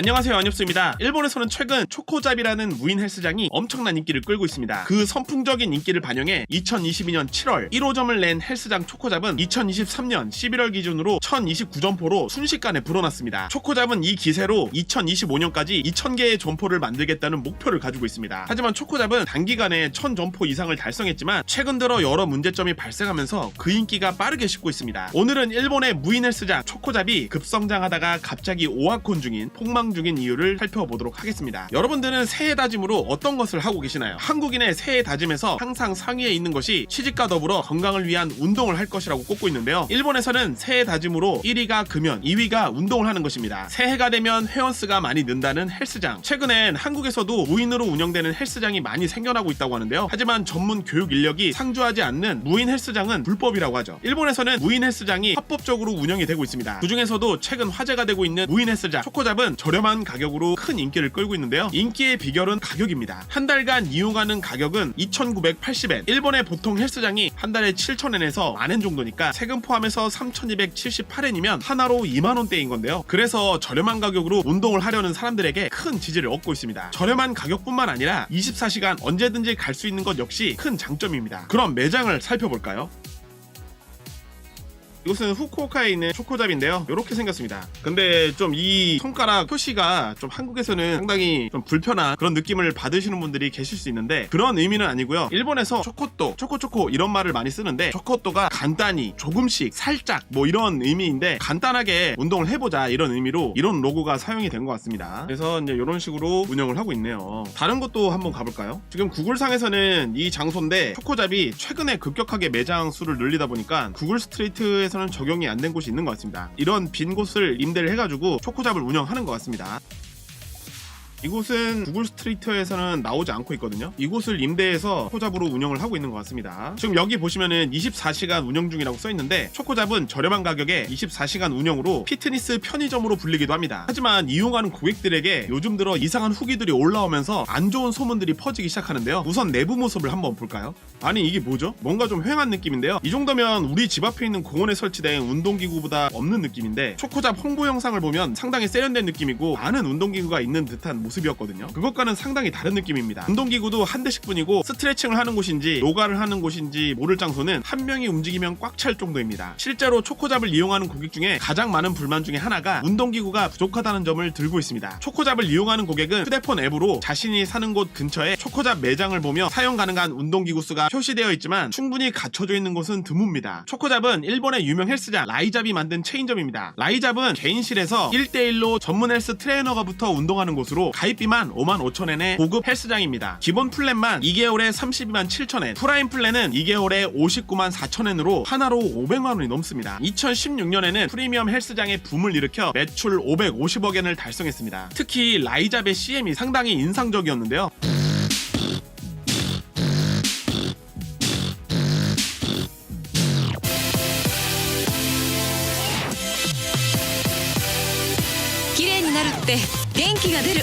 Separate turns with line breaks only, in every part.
안녕하세요 안엽수입니다. 일본에서는 최근 초코잡이라는 무인 헬스장이 엄청난 인기를 끌고 있습니다. 그 선풍적인 인기를 반영해 2022년 7월 1호점을 낸 헬스장 초코잡은 2023년 11월 기준으로 1029점포로 순식간에 불어났습니다. 초코잡은 이 기세로 2025년까지 2000개의 점포를 만들겠다는 목표를 가지고 있습니다. 하지만 초코잡은 단기간에 1000점포 이상을 달성했지만 최근 들어 여러 문제점이 발생하면서 그 인기가 빠르게 식고 있습니다. 오늘은 일본의 무인 헬스장 초코잡이 급성장하다가 갑자기 오하콘 중인 폭망 중인 이유를 살펴보도록 하겠습니다. 여러분들은 새해 다짐으로 어떤 것을 하고 계시나요? 한국인의 새해 다짐에서 항상 상위에 있는 것이 취직과 더불어 건강을 위한 운동을 할 것이라고 꼽고 있는데요. 일본에서는 새해 다짐으로 1위가 금연, 2위가 운동을 하는 것입니다. 새해가 되면 회원수가 많이 는다는 헬스장. 최근엔 한국에서도 무인으로 운영되는 헬스장이 많이 생겨나고 있다고 하는데요. 하지만 전문 교육 인력이 상주하지 않는 무인 헬스장은 불법이라고 하죠. 일본에서는 무인 헬스장이 합법적으로 운영이 되고 있습니다. 그 중에서도 최근 화제가 되고 있는 무인 헬스장 초코잡은 저렴 한 가격으로 큰 인기를 끌고 있는데요. 인기의 비결은 가격입니다. 한 달간 이용하는 가격은 2,980엔. 일본의 보통 헬스장이 한 달에 7,000엔에서 만엔 정도니까 세금 포함해서 3,278엔이면 하나로 2만 원대인 건데요. 그래서 저렴한 가격으로 운동을 하려는 사람들에게 큰 지지를 얻고 있습니다. 저렴한 가격뿐만 아니라 24시간 언제든지 갈 수 있는 것 역시 큰 장점입니다. 그럼 매장을 살펴볼까요? 이곳은 후쿠오카에 있는 초코잡인데요. 이렇게 생겼습니다. 근데 좀 이 손가락 표시가 좀 한국에서는 상당히 좀 불편한 그런 느낌을 받으시는 분들이 계실 수 있는데 그런 의미는 아니고요. 일본에서 초코또, 초코초코 이런 말을 많이 쓰는데 초코또가 간단히, 조금씩, 살짝 뭐 이런 의미인데 간단하게 운동을 해보자 이런 의미로 이런 로고가 사용이 된 것 같습니다. 그래서 이제 이런 식으로 운영을 하고 있네요. 다른 것도 한번 가볼까요? 지금 구글상에서는 이 장소인데 초코잡이 최근에 급격하게 매장 수를 늘리다 보니까 구글 스트리트에서 는 적용이 안 된 곳이 있는 것 같습니다. 이런 빈 곳을 임대를 해가지고 초코잡을 운영하는 것 같습니다. 이곳은 구글 스트리트에서는 나오지 않고 있거든요. 이곳을 임대해서 초코잡으로 운영을 하고 있는 것 같습니다. 지금 여기 보시면은 24시간 운영 중이라고 써 있는데 초코잡은 저렴한 가격에 24시간 운영으로 피트니스 편의점으로 불리기도 합니다. 하지만 이용하는 고객들에게 요즘 들어 이상한 후기들이 올라오면서 안 좋은 소문들이 퍼지기 시작하는데요. 우선 내부 모습을 한번 볼까요? 아니 이게 뭐죠? 뭔가 좀 휑한 느낌인데요. 이 정도면 우리 집 앞에 있는 공원에 설치된 운동기구보다 없는 느낌인데 초코잡 홍보 영상을 보면 상당히 세련된 느낌이고 많은 운동기구가 있는 듯한 모습이었거든요. 그것과는 상당히 다른 느낌입니다. 운동기구도 한 대씩 뿐이고 스트레칭을 하는 곳인지 요가를 하는 곳인지 모를 장소는 한 명이 움직이면 꽉 찰 정도입니다. 실제로 초코잡을 이용하는 고객 중에 가장 많은 불만 중에 하나가 운동기구가 부족하다는 점을 들고 있습니다. 초코잡을 이용하는 고객은 휴대폰 앱으로 자신이 사는 곳 근처에 초코잡 매장을 보며 사용 가능한 운동기구 수가 표시되어 있지만 충분히 갖춰져 있는 곳은 드뭅니다. 초코잡은 일본의 유명 헬스장 라이잡이 만든 체인점입니다. 라이잡은 개인실에서 1대1로 전문 헬스 트레이너가부터 운동하는 곳으로 가입비만 5만 5천엔의 고급 헬스장입니다. 기본 플랜만 2개월에 32만 7천엔, 프라임 플랜은 2개월에 59만 4천엔으로 하나로 500만 원이 넘습니다. 2016년에는 프리미엄 헬스장의 붐을 일으켜 매출 550억엔을 달성했습니다. 특히 라이잡의 CM이 상당히 인상적이었는데요.
"綺麗になるって元気が出る」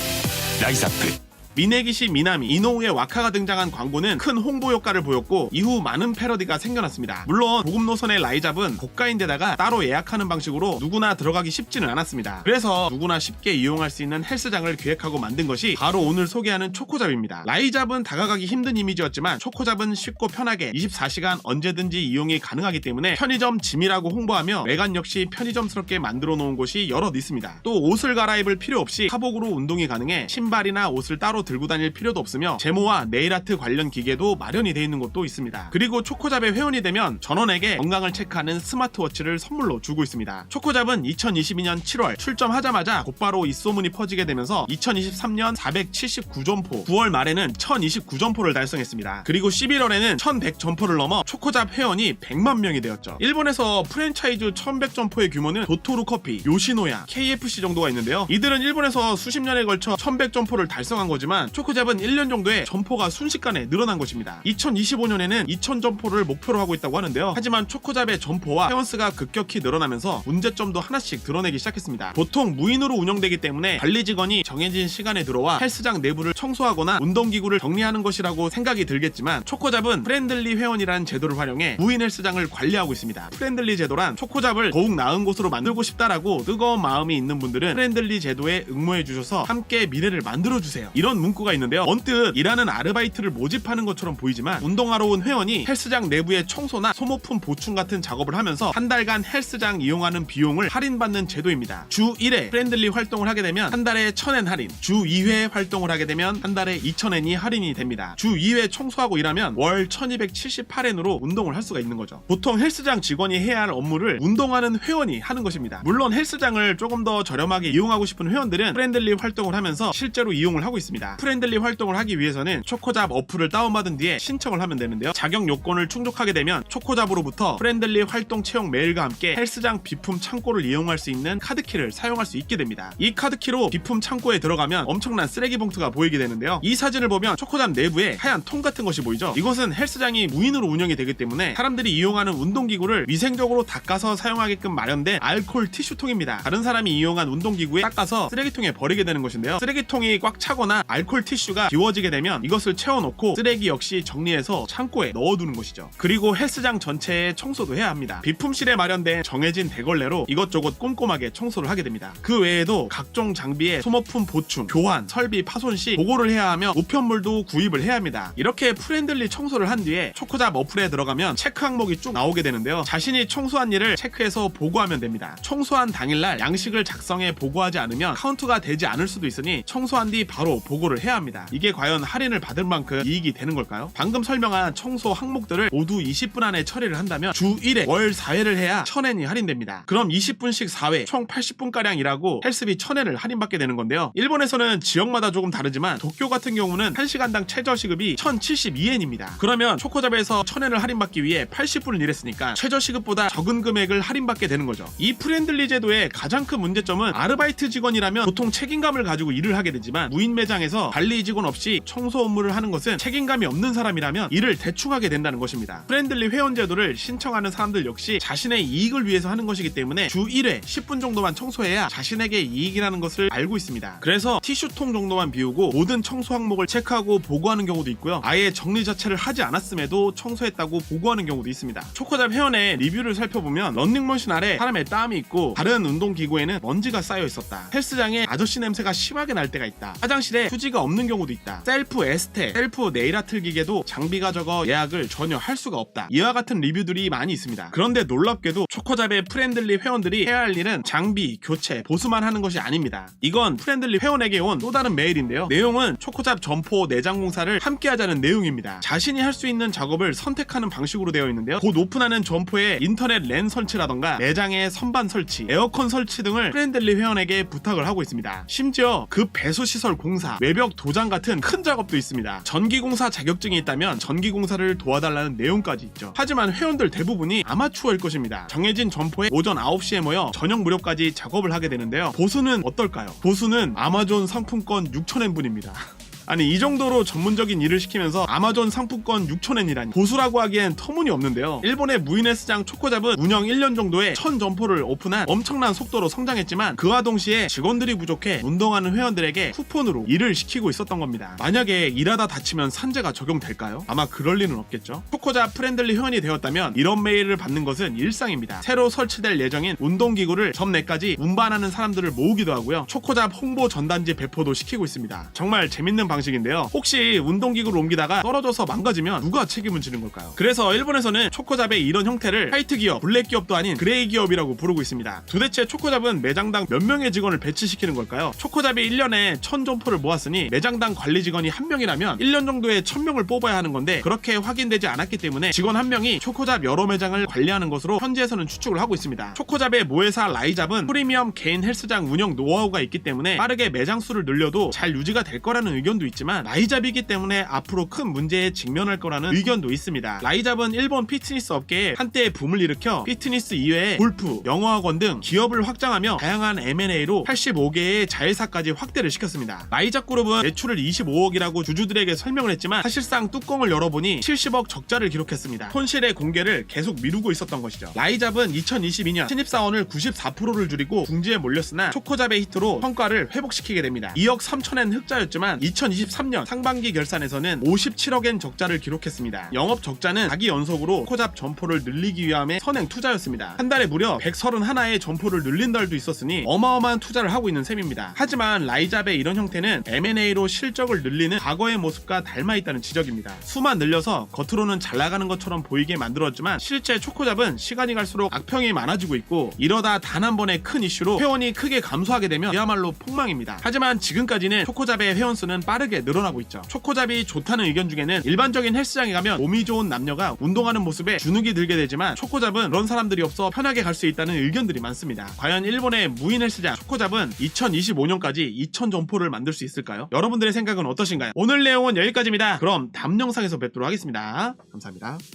ライザップ
미네기시 미나미 이노우의 와카가 등장한 광고는 큰 홍보 효과를 보였고 이후 많은 패러디가 생겨났습니다. 물론 고급 노선의 라이잡은 고가인데다가 따로 예약하는 방식으로 누구나 들어가기 쉽지는 않았습니다. 그래서 누구나 쉽게 이용할 수 있는 헬스장을 기획하고 만든 것이 바로 오늘 소개하는 초코잡입니다. 라이잡은 다가가기 힘든 이미지였지만 초코잡은 쉽고 편하게 24시간 언제든지 이용이 가능하기 때문에 편의점 짐이라고 홍보하며 외관 역시 편의점스럽게 만들어 놓은 곳이 여럿 있습니다. 또 옷을 갈아입을 필요 없이 하복으로 운동이 가능해 신발이나 옷을 따로 들고 다닐 필요도 없으며 제모와 네일아트 관련 기계도 마련이 되어 있는 곳도 있습니다. 그리고 초코잡의 회원이 되면 전원에게 건강을 체크하는 스마트워치를 선물로 주고 있습니다. 초코잡은 2022년 7월 출점하자마자 곧바로 입소문이 퍼지게 되면서 2023년 479점포, 9월 말에는 1029점포를 달성했습니다. 그리고 11월에는 1100점포를 넘어 초코잡 회원이 100만 명이 되었죠. 일본에서 프랜차이즈 1100점포의 규모는 도토루 커피, 요시노야, KFC 정도가 있는데요. 이들은 일본에서 수십 년에 걸쳐 1100점포를 달성한 거지만 있지만 초코잡은 1년 정도에 점포가 순식간에 늘어난 것입니다. 2025년에는 2,000 점포를 목표로 하고 있다고 하는데요. 하지만 초코잡의 점포와 회원수가 급격히 늘어나면서 문제점도 하나씩 드러내기 시작했습니다. 보통 무인으로 운영되기 때문에 관리 직원이 정해진 시간에 들어와 헬스장 내부를 청소하거나 운동기구를 정리하는 것이라고 생각이 들겠지만 초코잡은 프렌들리 회원이라는 제도를 활용해 무인 헬스장을 관리하고 있습니다. 프렌들리 제도란 초코잡을 더욱 나은 곳으로 만들고 싶다라고 뜨거운 마음이 있는 분들은 프렌들리 제도에 응모해 주셔서 함께 미래를 만들어 주세요. 이런 문구가 있는데요. 언뜻 일하는 아르바이트를 모집하는 것처럼 보이지만 운동하러 온 회원이 헬스장 내부의 청소나 소모품 보충 같은 작업을 하면서 한 달간 헬스장 이용하는 비용을 할인받는 제도입니다. 주 1회 프렌들리 활동을 하게 되면 한 달에 1000엔 할인, 주 2회 활동을 하게 되면 한 달에 2000엔이 할인이 됩니다. 주 2회 청소하고 일하면 월 1278엔으로 운동을 할 수가 있는 거죠. 보통 헬스장 직원이 해야 할 업무를 운동하는 회원이 하는 것입니다. 물론 헬스장을 조금 더 저렴하게 이용하고 싶은 회원들은 프렌들리 활동을 하면서 실제로 이용을 하고 있습니다. 프렌들리 활동을 하기 위해서는 초코잡 어플을 다운받은 뒤에 신청을 하면 되는데요. 자격 요건을 충족하게 되면 초코잡으로부터 프렌들리 활동 채용 메일과 함께 헬스장 비품 창고를 이용할 수 있는 카드키를 사용할 수 있게 됩니다. 이 카드키로 비품 창고에 들어가면 엄청난 쓰레기 봉투가 보이게 되는데요. 이 사진을 보면 초코잡 내부에 하얀 통 같은 것이 보이죠. 이것은 헬스장이 무인으로 운영이 되기 때문에 사람들이 이용하는 운동기구를 위생적으로 닦아서 사용하게끔 마련된 알콜 티슈통입니다. 다른 사람이 이용한 운동기구에 닦아서 쓰레기통에 버리게 되는 것인데요. 쓰레기통이 꽉 차거나 알콜 티슈가 비워지게 되면 이것을 채워놓고 쓰레기 역시 정리해서 창고에 넣어두는 것이죠. 그리고 헬스장 전체에 청소도 해야 합니다. 비품실에 마련된 정해진 대걸레로 이것저것 꼼꼼하게 청소를 하게 됩니다. 그 외에도 각종 장비의 소모품 보충, 교환, 설비 파손 시 보고를 해야 하며 우편물도 구입을 해야 합니다. 이렇게 프렌들리 청소를 한 뒤에 초코잡 어플에 들어가면 체크 항목이 쭉 나오게 되는데요. 자신이 청소한 일을 체크해서 보고하면 됩니다. 청소한 당일날 양식을 작성해 보고하지 않으면 카운트가 되지 않을 수도 있으니 청소한 뒤 바로 보고 를 해야 합니다. 이게 과연 할인을 받을 만큼 이익이 되는 걸까요? 방금 설명한 청소 항목들을 모두 20분 안에 처리를 한다면 주 1회 월 4회를 해야 1000엔이 할인됩니다. 그럼 20분씩 4회 총 80분가량 일하고 헬스비 1000엔을 할인받게 되는 건데요. 일본에서는 지역마다 조금 다르지만 도쿄 같은 경우는 1시간당 최저 시급이 1072엔입니다. 그러면 초코잡에서 1000엔을 할인받기 위해 80분을 일했으니까 최저 시급보다 적은 금액을 할인받게 되는 거죠. 이 프렌들리 제도의 가장 큰 문제점은 아르바이트 직원이라면 보통 책임감을 가지고 일을 하게 되지만 무인 매장에서 관리 직원 없이 청소 업무를 하는 것은 책임감이 없는 사람이라면 일을 대충 하게 된다는 것입니다. 프렌들리 회원 제도를 신청하는 사람들 역시 자신의 이익을 위해서 하는 것이기 때문에 주 1회 10분 정도만 청소해야 자신에게 이익이라는 것을 알고 있습니다. 그래서 티슈통 정도만 비우고 모든 청소 항목을 체크하고 보고하는 경우도 있고요. 아예 정리 자체를 하지 않았음에도 청소했다고 보고하는 경우도 있습니다. 초코잡 회원의 리뷰를 살펴보면 런닝머신 아래 사람의 땀이 있고 다른 운동기구에는 먼지가 쌓여 있었다. 헬스장에 아저씨 냄새가 심하게 날 때가 있다. 화장실에 휴지 가 없는 경우도 있다. 셀프 에스테, 셀프 네일 아트 기계도 장비가 적어 예약을 전혀 할 수가 없다. 이와 같은 리뷰들이 많이 있습니다. 그런데 놀랍게도 초코잡의 프렌들리 회원들이 해야 할 일은 장비, 교체, 보수만 하는 것이 아닙니다. 이건 프렌들리 회원에게 온 또 다른 메일인데요. 내용은 초코잡 점포 내장 공사를 함께 하자는 내용입니다. 자신이 할 수 있는 작업을 선택하는 방식으로 되어 있는데요. 곧 오픈하는 점포에 인터넷 랜 설치라던가 매장의 선반 설치, 에어컨 설치 등을 프렌들리 회원에게 부탁을 하고 있습니다. 심지어 급 배수 시설 공사, 외벽 도장 같은 큰 작업도 있습니다. 전기공사 자격증이 있다면 전기공사를 도와달라는 내용까지 있죠. 하지만 회원들 대부분이 아마추어일 것입니다. 정해진 점포에 오전 9시에 모여 저녁 무렵까지 작업을 하게 되는데요. 보수는 어떨까요? 보수는 아마존 상품권 6,000엔분입니다. 아니 이 정도로 전문적인 일을 시키면서 아마존 상품권 6,000엔이라니. 보수라고 하기엔 터무니없는데요. 일본의 무인 헬스장 초코잡은 운영 1년 정도에 1000 점포를 오픈한 엄청난 속도로 성장했지만 그와 동시에 직원들이 부족해 운동하는 회원들에게 쿠폰으로 일을 시키고 있었던 겁니다. 만약에 일하다 다치면 산재가 적용될까요? 아마 그럴 리는 없겠죠. 초코잡 프렌들리 회원이 되었다면 이런 메일을 받는 것은 일상입니다. 새로 설치될 예정인 운동기구를 점 내까지 운반하는 사람들을 모으기도 하고요. 초코잡 홍보 전단지 배포도 시키고 있습니다. 정말 재밌는 방식인데요. 혹시 운동기구를 옮기다가 떨어져서 망가지면 누가 책임을 지는 걸까요? 그래서 일본에서는 초코잡의 이런 형태를 화이트 기업, 블랙 기업도 아닌 그레이 기업이라고 부르고 있습니다. 도대체 초코잡은 매장당 몇 명의 직원을 배치시키는 걸까요? 초코잡이 1년에 1000점포를 모았으니 매장당 관리 직원이 한 명이라면 1년 정도에 1000명을 뽑아야 하는 건데 그렇게 확인되지 않았기 때문에 직원 한 명이 초코잡 여러 매장을 관리하는 것으로 현지에서는 추측을 하고 있습니다. 초코잡의 모회사 라이잡은 프리미엄 개인 헬스장 운영 노하우가 있기 때문에 빠르게 매장 수를 늘려도 잘 유지가 될 거라는 의견도 의견도 있지만 라이잡이기 때문에 앞으로 큰 문제에 직면할 거라는 의견도 있습니다. 라이잡은 일본 피트니스 업계에 한때 붐을 일으켜 피트니스 이외에 골프, 영어학원 등 기업을 확장하며 다양한 M&A로 85개의 자회사까지 확대를 시켰습니다. 라이잡 그룹은 매출을 25억이라고 주주들에게 설명을 했지만 사실상 뚜껑을 열어보니 70억 적자를 기록했습니다. 손실의 공개를 계속 미루고 있었던 것이죠. 라이잡은 2022년 신입사원을 94%를 줄이고 궁지에 몰렸으나 초코잡의 히트로 성과를 회복시키게 됩니다. 2억 3천엔 흑자였지만 2023년 상반기 결산에서는 57억엔 적자를 기록했습니다. 영업 적자는 자기 연속으로 초코잡 점포를 늘리기 위함의 선행 투자였습니다. 한 달에 무려 131의 점포를 늘린 달도 있었으니 어마어마한 투자를 하고 있는 셈입니다. 하지만 라이잡의 이런 형태는 M&A로 실적을 늘리는 과거의 모습과 닮아 있다는 지적입니다. 수만 늘려서 겉으로는 잘 나가는 것처럼 보이게 만들었지만 실제 초코잡은 시간이 갈수록 악평이 많아지고 있고 이러다 단 한 번의 큰 이슈로 회원이 크게 감소하게 되면 그야말로 폭망입니다. 하지만 지금까지는 초코잡의 회원 수는 빠르게 늘어나고 있죠. 초코잡이 좋다는 의견 중에는 일반적인 헬스장에 가면 몸이 좋은 남녀가 운동하는 모습에 주눅이 들게 되지만 초코잡은 그런 사람들이 없어 편하게 갈 수 있다는 의견들이 많습니다. 과연 일본의 무인 헬스장 초코잡은 2025년까지 2,000 점포를 만들 수 있을까요? 여러분들의 생각은 어떠신가요? 오늘 내용은 여기까지입니다. 그럼 다음 영상에서 뵙도록 하겠습니다. 감사합니다.